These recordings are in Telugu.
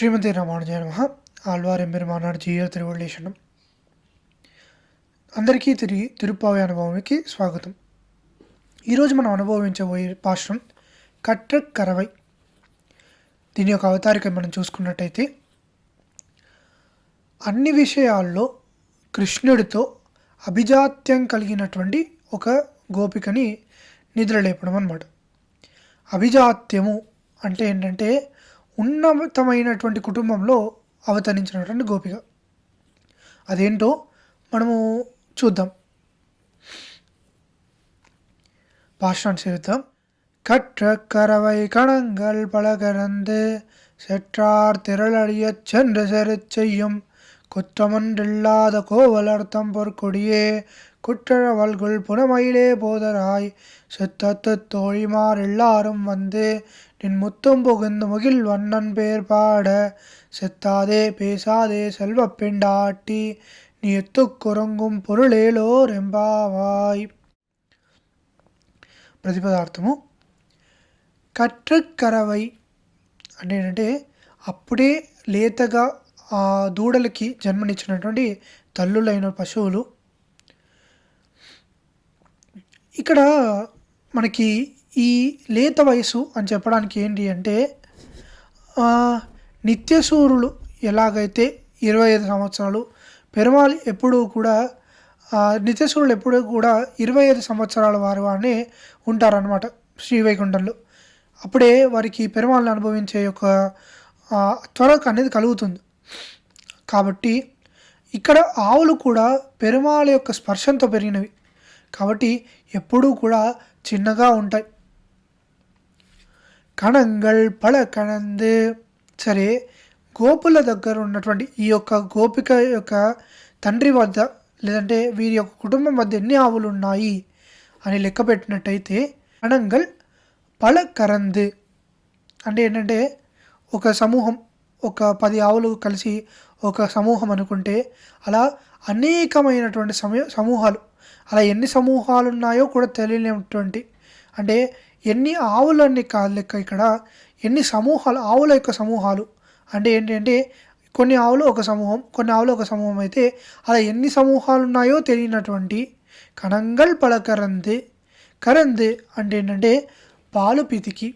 ശ്രീമതി రామానుజాయ నమ ఆళ్వారం మానాడు జియర్ తిరువళ్ళేశనం అందరికీ తిరిగి తిరుపావి అనుభవంకి స్వాగతం. ఈరోజు మనం అనుభవించబోయే పాశ్రం కట్ర కరవై. దీని యొక్క అవతారిక మనం చూసుకున్నట్టయితే అన్ని విషయాల్లో కృష్ణుడితో అభిజాత్యం కలిగినటువంటి ఒక గోపికని నిద్రలేపడం అనమాట అభిజాత్యము అంటే ఏంటంటే ఉన్నతమైనటువంటి కుటుంబంలో అవతరించినటువంటి గోపిక అదేంటో మనము చూద్దాం பாஷான் சேர்த்தம் கற்ற கரவை கணங்கள் பலகரந்து செற்றார் திரளடியச் சென்று செருச் செய்யும் குற்றமொன்றில்லாத கோவலர்த்தம் பொற்கொடியே குற்றவல்குள் புனமயிலே போதராய் செத்தத்து தோழிமார் எல்லாரும் வந்து நின் முத்தும் புகுந்து முகில் வண்ணன் பேர் பாட செத்தாதே பேசாதே செல்வப் பெண்டாட்டி நீ ఎత్తుకురంగుం పొరుళేలోర్ ఎంబావాయ్ ప్రతిపదార్థము కట్రకరవై అంటే ఏంటంటే అప్పుడే లేతగా ఆ దూడలకి జన్మనిచ్చినటువంటి తల్లులైన పశువులు ఇక్కడ మనకి ఈ లేత వయసు అని చెప్పడానికి ఏంటి అంటే నిత్యసూరులు ఎలాగైతే ఇరవై ఐదు సంవత్సరాలు పెరుమాళ్ ఎప్పుడూ కూడా నిత్యసూరులు ఎప్పుడూ కూడా ఇరవై ఐదు సంవత్సరాల వారి వారిని ఉంటారనమాట శ్రీవైకుంఠంలో. అప్పుడే వారికి పెరుమాళ్ళని అనుభవించే యొక్క ఆ, త్వర అనేది కలుగుతుంది. కాబట్టి ఇక్కడ ఆవులు కూడా పెరుమాళ యొక్క స్పర్శంతో పెరిగినవి. కాబట్టి ఎప్పుడూ కూడా చిన్నగా ఉంటాయి. కణంగల్ పళ కణంద్. సరే గోపుల దగ్గర ఉన్నటువంటి ఈ యొక్క గోపిక యొక్క తండ్రి వద్ద లేదంటే వీరి యొక్క కుటుంబం వద్ద ఎన్ని ఆవులు ఉన్నాయి అని లెక్క పెట్టినట్టయితే కణంగల్ పళ కరంద్. అంటే ఏంటంటే ఒక సమూహం ఒక పది ఆవులు కలిసి ఒక సమూహం అనుకుంటే అలా అనేకమైనటువంటి సమయ సమూహాలు అలా ఎన్ని సమూహాలు ఉన్నాయో కూడా తెలియనటువంటి అంటే ఎన్ని ఆవులన్నీ కాదు లెక్క ఇక్కడ ఎన్ని సమూహాలు ఆవుల యొక్క సమూహాలు. అంటే ఏంటంటే కొన్ని ఆవులు ఒక సమూహం కొన్ని ఆవులు ఒక సమూహం అయితే అలా ఎన్ని సమూహాలు ఉన్నాయో తెలియనటువంటి కణంగల్ పల కరంది కరంది అంటే ఏంటంటే పాలు పితికి.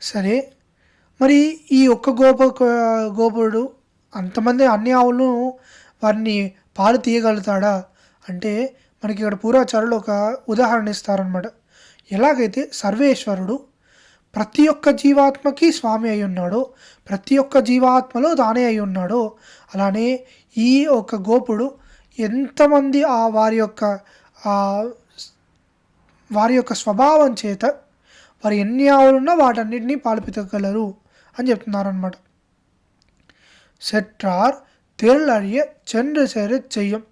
సరే మరి ఈ ఒక్క గోప గోపుడు అంతమంది అన్ని ఆవులను వారిని పాలు తీయగలుగుతాడా? అంటే మనకి ఇక్కడ పూర్వాచారులు ఒక ఉదాహరణ ఇస్తారనమాట ఎలాగైతే సర్వేశ్వరుడు ప్రతి ఒక్క జీవాత్మకి స్వామి అయి ఉన్నాడో ప్రతి ఒక్క జీవాత్మలో తానే అయి ఉన్నాడో అలానే ఈ ఒక గోపుడు ఎంతమంది ఆ వారి యొక్క వారి యొక్క స్వభావం చేత వారు ఎన్ని ఆవులున్నా వాటన్నిటినీ పాల్పితగలరు అని చెప్తున్నారనమాట సెట్రార్ తెల్లడియ చంద్ర చెయ్యం.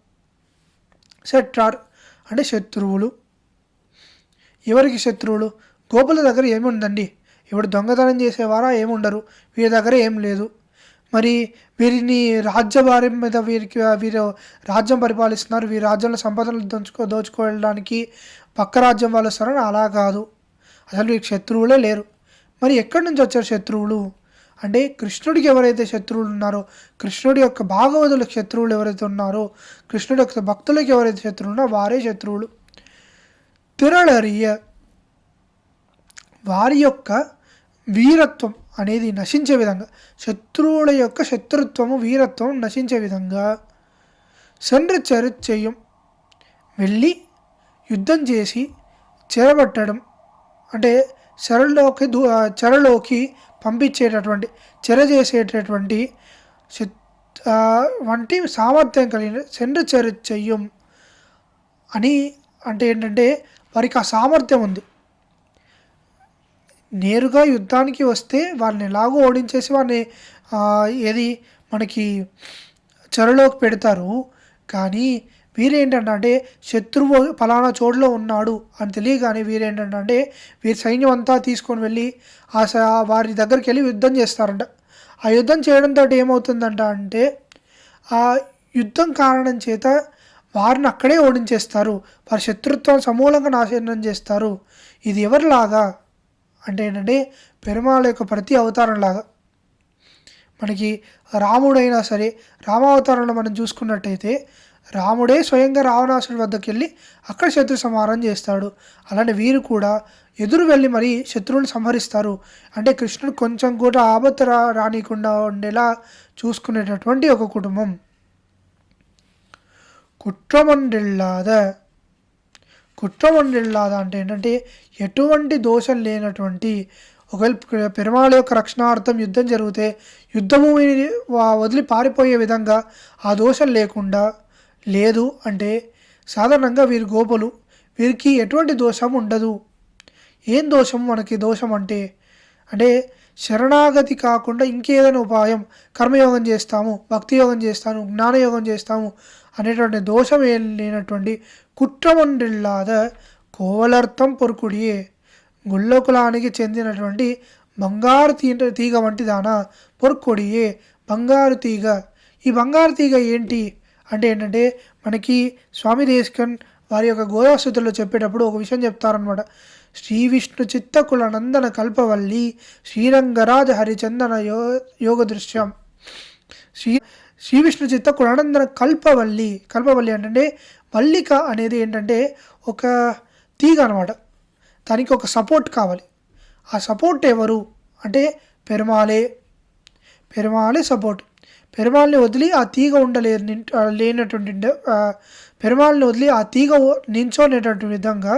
సెట్రార్ అంటే శత్రువులు. ఎవరికి శత్రువులు? గోపుల దగ్గర ఏమి ఉందండి ఇప్పుడు దొంగతనం చేసేవారా ఏముండరు? వీరి దగ్గర ఏం లేదు. మరి వీరిని రాజ్యభార్యం మీద వీరికి వీరు రాజ్యం పరిపాలిస్తున్నారు. వీరి రాజ్యంలో సంపదలు దోచుకో దోచుకోవడానికి పక్క రాజ్యం వాళ్ళు వస్తారని అలా కాదు. అసలు వీరికి శత్రువులే లేరు. మరి ఎక్కడి నుంచి వచ్చారు శత్రువులు? అంటే కృష్ణుడికి ఎవరైతే శత్రువులు ఉన్నారో కృష్ణుడి యొక్క భాగవతులకు శత్రువులు ఎవరైతే ఉన్నారో కృష్ణుడి యొక్క భక్తులకు ఎవరైతే శత్రువులు ఉన్నారో వారే శత్రువులు. పిరళరియ వారి యొక్క వీరత్వం అనేది నశించే విధంగా శత్రువుల యొక్క శత్రుత్వము వీరత్వం నశించే విధంగా సండ్ర చెయ్యం వెళ్ళి యుద్ధం చేసి చెరబట్టడం అంటే చెరలోకి దూ చెరలోకి పంపించేటటువంటి చెర చేసేటటువంటి వంటి సామర్థ్యం కలిగిన చంద్ర చెర చెయ్యం అని అంటే ఏంటంటే వారికి ఆ సామర్థ్యం ఉంది. నేరుగా యుద్ధానికి వస్తే వాళ్ళని ఎలాగో ఓడించేసి వారిని ఏది మనకి చెరలోకి పెడతారు. కానీ వీరేంటంటే అంటే శత్రువు ఫలానా చోటులో ఉన్నాడు అని తెలియగానే వీరేంటంటే అంటే వీరి సైన్యం అంతా తీసుకొని వెళ్ళి ఆ వారి దగ్గరికి వెళ్ళి యుద్ధం చేస్తారంట. ఆ యుద్ధం చేయడంతో ఏమవుతుందంట అంటే ఆ యుద్ధం కారణం చేత వారిని అక్కడే ఓడించేస్తారు. వారి శత్రుత్వం సమూలంగా నాశనం చేస్తారు. ఇది ఎవరిలాగా? అంటే ఏంటంటే పెరుమాళ యొక్క ప్రతి అవతారంలాగా. మనకి రాముడైనా సరే రామావతారంలో మనం చూసుకున్నట్టయితే రాముడే స్వయంగా రావణాసుడి వద్దకు వెళ్ళి అక్కడ శత్రు సంహారం చేస్తాడు. అలానే వీరు కూడా ఎదురు వెళ్ళి మరి శత్రువుని సంహరిస్తారు. అంటే కృష్ణుడు కొంచెం కూడా ఆపత్తు రా రానికుండా ఉండేలా చూసుకునేటటువంటి ఒక కుటుంబం. కుట్రమండిల్లాద. కుట్రమండిల్లాద అంటే ఏంటంటే ఎటువంటి దోషం లేనటువంటి ఒకవేళ పెరుమాళ యొక్క రక్షణార్థం యుద్ధం జరిగితే యుద్ధభూమిని వదిలి పారిపోయే విధంగా ఆ దోషం లేకుండా లేదు అంటే సాధారణంగా వీరి గోపులు. వీరికి ఎటువంటి దోషం ఉండదు. ఏం దోషం? మనకి దోషం అంటే అంటే శరణాగతి కాకుండా ఇంకేదైనా ఉపాయం. కర్మయోగం చేస్తాము భక్తి యోగం చేస్తాను జ్ఞానయోగం చేస్తాము అనేటువంటి దోషం లేనటువంటి కుట్రమండిల్లాద కోవలర్థం పొరుకుడియే. గుళ్ళకులానికి చెందినటువంటి బంగారు తీ తీగ వంటి దాన పొరుకొడియే బంగారు తీగ. ఈ బంగారు తీగ ఏంటి? అంటే ఏంటంటే మనకి స్వామి దేశకన్ వారి యొక్క గోదాస్థుతుల్లో చెప్పేటప్పుడు ఒక విషయం చెప్తారనమాట శ్రీ విష్ణు చిత్తకుల నందన కల్పవల్లి శ్రీరంగరాజ హరిచందన యో యోగ దృశ్యం. శ్రీ శ్రీ విష్ణు చిత్త కులానందన కల్పవల్లి కల్పవల్లి అంటే మల్లిక అనేది ఏంటంటే ఒక తీగ అనమాట దానికి ఒక సపోర్ట్ కావాలి. ఆ సపోర్ట్ ఎవరు? అంటే పెరుమాలే పెరుమాలే సపోర్ట్ పెరుమాల్ని వదిలి ఆ తీగ ఉండలేరు లేనటువంటి పెరుమాల్ని వదిలి ఆ తీగ నించోనేటటువంటి విధంగా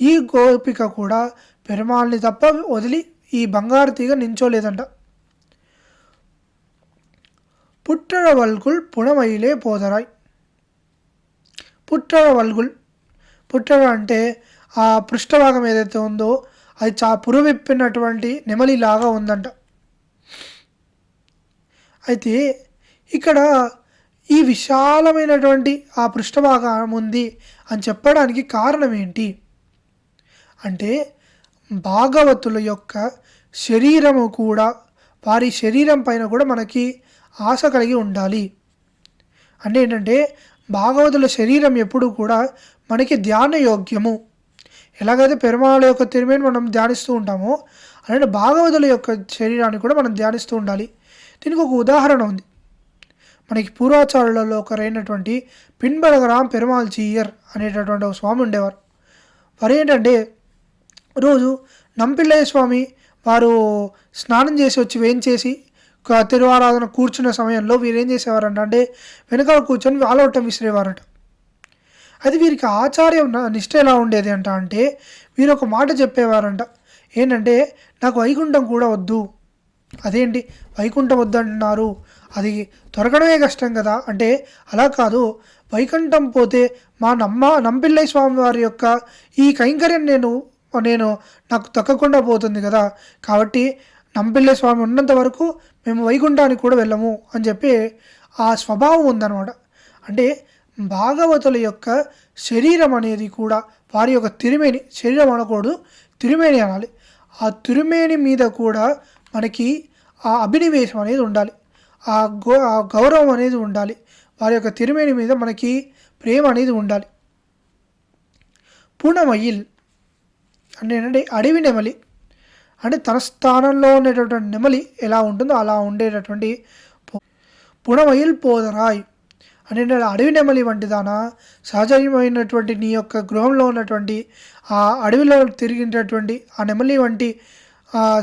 ఈ గోపిక కూడా పెరుమాల్ని తప్ప వదిలి ఈ బంగారు తీగ నించోలేదంట. புற்றழவல்குள் புனமயிலே పుణమైలే పోదరాయ్. పుట్టడ పుట్టడ అంటే ఆ పృష్ఠభాగం ఏదైతే ఉందో అది చా పురువిప్పినటువంటి నెమలిలాగా ఉందంట. అయితే ఇక్కడ ఈ విశాలమైనటువంటి ఆ పృష్ఠభాగం ఉంది అని చెప్పడానికి కారణం ఏంటి అంటే భాగవతుల యొక్క శరీరము కూడా వారి శరీరం పైన కూడా మనకి ఆశ కలిగి ఉండాలి. అంటే ఏంటంటే భాగవతుల శరీరం ఎప్పుడు కూడా మనకి ధ్యాన యోగ్యము. ఎలాగైతే పెరుమాళ యొక్క తిరుమేని మనం ధ్యానిస్తూ ఉంటామో అలాంటి భాగవతుల యొక్క శరీరాన్ని కూడా మనం ధ్యానిస్తూ ఉండాలి. దీనికి ఒక ఉదాహరణ ఉంది. మనకి పూర్వాచారులలో ఒకరైనటువంటి పిన్బలగరాం పెరుమాల్ చీయర్ అనేటటువంటి ఒక స్వామి ఉండేవారు. వారు ఏంటంటే రోజు నంపిల్లయ్య స్వామి వారు స్నానం చేసి వచ్చి వేయించేసి తిరువారాధన కూర్చున్న సమయంలో వీరు ఏం చేసేవారంట అంటే వెనకాల కూర్చొని వాలవటం విసిరేవారట. అది వీరికి ఆచార్యం నిష్ట ఎలా ఉండేది అంట అంటే వీరు ఒక మాట చెప్పేవారంట. ఏంటంటే నాకు వైకుంఠం కూడా వద్దు. అదేంటి? వైకుంఠం వద్దంటున్నారు. అది దొరకడమే కష్టం కదా. అంటే అలా కాదు. వైకుంఠం పోతే మా నమ్మ నంపిల్లయ్య స్వామి వారి యొక్క ఈ కైంకర్యం నేను నేను నాకు తక్కకుండా పోతుంది కదా. కాబట్టి నంపిల్లయ్య స్వామి ఉన్నంత వరకు మేము వైకుంఠానికి కూడా వెళ్ళము అని చెప్పి ఆ స్వభావం ఉందన్నమాట. అంటే భాగవతుల యొక్క శరీరం అనేది కూడా వారి యొక్క తిరుమేని శరీరం అనకూడదు తిరుమేని అనాలి. ఆ తిరుమేని మీద కూడా మనకి ఆ అభినివేశం అనేది ఉండాలి. ఆ గో ఆ గౌరవం అనేది ఉండాలి. వారి యొక్క తిరుమేని మీద మనకి ప్రేమ అనేది ఉండాలి. పూర్ణమయిల్ అంటే ఏంటంటే అడవి నెమలి. అంటే తన స్థానంలో ఉండేటటువంటి నెమలి ఎలా ఉంటుందో అలా ఉండేటటువంటి పుణమయిల్ పోదరాయ్ అంటే అడవి నెమలి వంటిదానా సహజమైనటువంటి నీ యొక్క గృహంలో ఉన్నటువంటి ఆ అడవిలో తిరిగినటువంటి ఆ నెమలి వంటి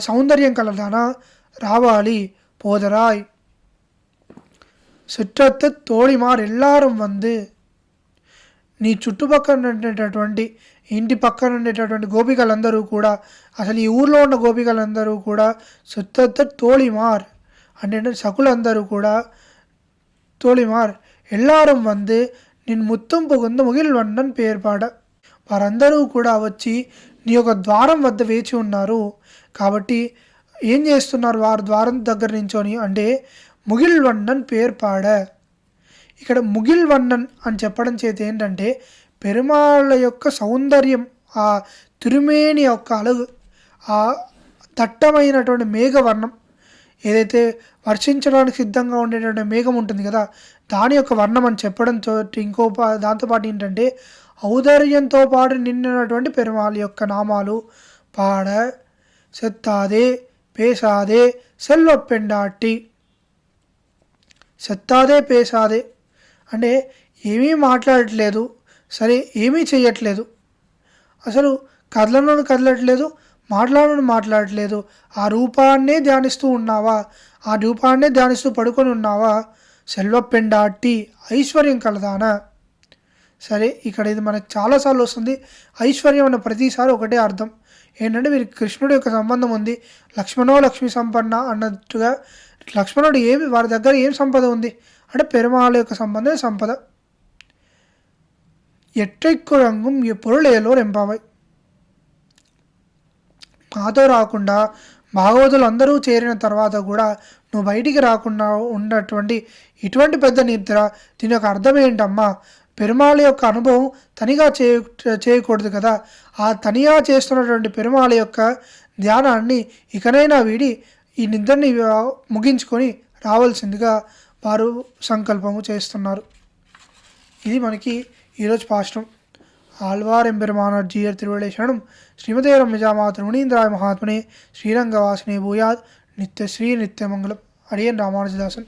సౌందర్యం కలదానా రావాలి పోదరాయ్ சுற்றத்து தோழிமார் எல்லாரும் வந்து నీ చుట్టుపక్కల ఉండేటటువంటి ఇంటి పక్కన ఉండేటటువంటి గోపికలందరూ కూడా అసలు ఈ ఊర్లో ఉన్న గోపికలందరూ కూడా సుత్తత్త తోళిమార్ అంటే సకులందరూ కూడా తోళిమార్ ఎల్లారం வந்து నిన్ను ముత్తం పొగుంద ముగిల్ వండన్ పేర్పాడ వారందరూ కూడా వచ్చి నీ యొక్క ద్వారం వద్ద వేచి ఉన్నారు కాబట్టి ఏం చేస్తున్నారు వారు ద్వారం దగ్గర నుంచొని అంటే ముగిల్ వన్నన్ పేర్పాడ ఇక్కడ ముగిల్ వన్నన్ అని చెప్పడం చేత ఏంటంటే పెరుమాళ్ళ యొక్క సౌందర్యం ఆ తిరుమేని యొక్క అలుగు ఆ దట్టమైనటువంటి మేఘవర్ణం ఏదైతే వర్షించడానికి సిద్ధంగా ఉండేటువంటి మేఘం ఉంటుంది కదా దాని యొక్క వర్ణం అని చెప్పడంతో ఇంకో దాంతోపాటు ఏంటంటే ఔదర్యంతో పాటు నిండినటువంటి పెరుమాళ యొక్క నామాలు పాడ సెత్తాదే పేసాదే సెల్వపెండాటి సెత్తాదే పేసాదే. అంటే ఏమీ మాట్లాడట్లేదు. సరే ఏమీ చేయట్లేదు అసలు కదలను కదలట్లేదు మాట్లాడను మాట్లాడట్లేదు. ఆ రూపాన్నే ధ్యానిస్తూ ఉన్నావా? ఆ రూపాన్నే ధ్యానిస్తూ పడుకొని ఉన్నావా? సెల్వపెండాటి ఐశ్వర్యం కలదానా. సరే ఇక్కడ ఇది మనకు చాలాసార్లు వస్తుంది. ఐశ్వర్యం అన్న ప్రతిసారి ఒకటే అర్థం. ఏంటంటే వీరికి కృష్ణుడి యొక్క సంబంధం ఉంది. లక్ష్మణో లక్ష్మి సంపన్న అన్నట్టుగా లక్ష్మణుడు ఏమి వారి దగ్గర ఏం సంపద ఉంది? అంటే పెరుమాళ యొక్క సంబంధం సంపద. ఎట్టెక్కు రంగం పొరులేలో రెంపావై మాతో రాకుండా భాగవతులు అందరూ చేరిన తర్వాత కూడా నువ్వు బయటికి రాకుండా ఉన్నటువంటి ఇటువంటి పెద్ద నిద్ర దీని యొక్క అర్థం ఏంటమ్మా పెరుమాళ యొక్క అనుభవం తనిగా చేయ చేయకూడదు కదా? ఆ తనిగా చేస్తున్నటువంటి పెరుమాళ యొక్క ధ్యానాన్ని ఇకనైనా వీడి ఈ నిద్రని ముగించుకొని రావాల్సిందిగా వారు సంకల్పము చేస్తున్నారు. ఇది మనకి ఈరోజు పాశ్రం ఆళ్వార్ ఎంబెరుమానార్ జీయర్ తిరువళే శరణం శ్రీమతే రమ్యజామాత మునీంద్రాయ మహాత్మనే శ్రీరంగవాసినే భూయాద్ నిత్యశ్రీ నిత్యమంగళం అడియన్ రామానుజదాసన్.